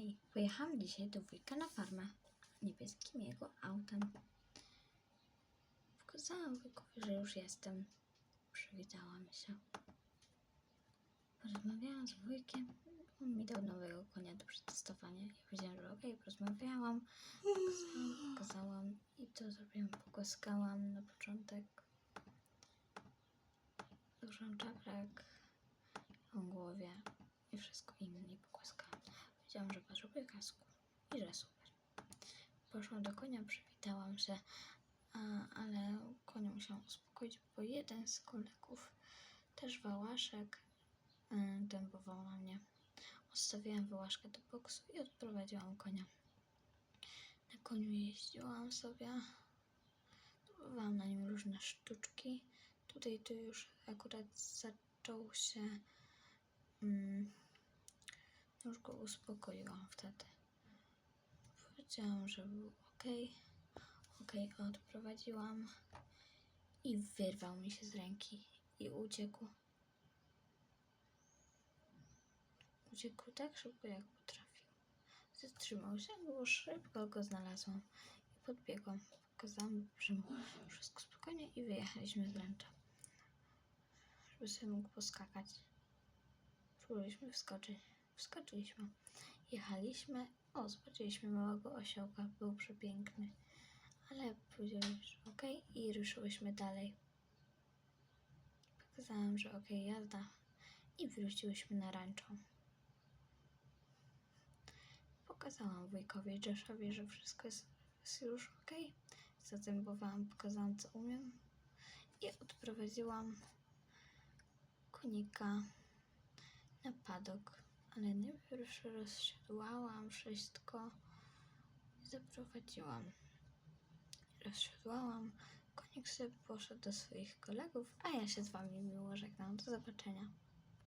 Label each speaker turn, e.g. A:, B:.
A: Hej, pojechałam dzisiaj do wujka na farmę niebieskim jego autem. Pokazałam że już jestem. Przywitałam się. Porozmawiałam z wujkiem. On mi dał nowego konia do przetestowania. Ja powiedziałam, że okej, porozmawiałam. Pokazałam, pokazałam i to zrobiłam. Pogłaskałam na początek. Dużą czaprak o głowie i wszystko inne i pogłaskałam. Powiedziałam, że potrzebuję kasku i że super. Poszłam do konia, przywitałam się, ale konia musiałam uspokoić, bo jeden z kolegów, też wałaszek, yy, dębował na mnie. Odstawiłam wyłaszkę do boksu i odprowadziłam konia. Na koniu jeździłam sobie, próbowałam na nim różne sztuczki. Tutaj tu już akurat zaczął się mm, już go uspokoiłam wtedy. Powiedziałam, że był ok. Ok, odprowadziłam i wyrwał mi się z ręki i uciekł. Uciekł tak szybko, jak potrafił. Zatrzymał się, było szybko go znalazłam i podbiegłam. Pokazałam, mu wszystko spokojnie i wyjechaliśmy z ręcza. Żeby sobie mógł poskakać. Próbowaliśmy wskoczyć. Wskoczyliśmy. Jechaliśmy. O, zobaczyliśmy małego osiołka. Był przepiękny. Ale powiedzieliśmy, że okej i ruszyłyśmy dalej. Pokazałam, że okej, jazda. I wróciłyśmy na rancho. Pokazałam wujkowi Joshowi, że wszystko jest, jest już okej. Zazębowałam, pokazałam co umiem. I odprowadziłam konika na padok, ale najpierw rozsiadłałam wszystko i zaprowadziłam. Rozsiadłałam, konik sobie poszedł do swoich kolegów, a ja się z wami miło żegnam. Do zobaczenia.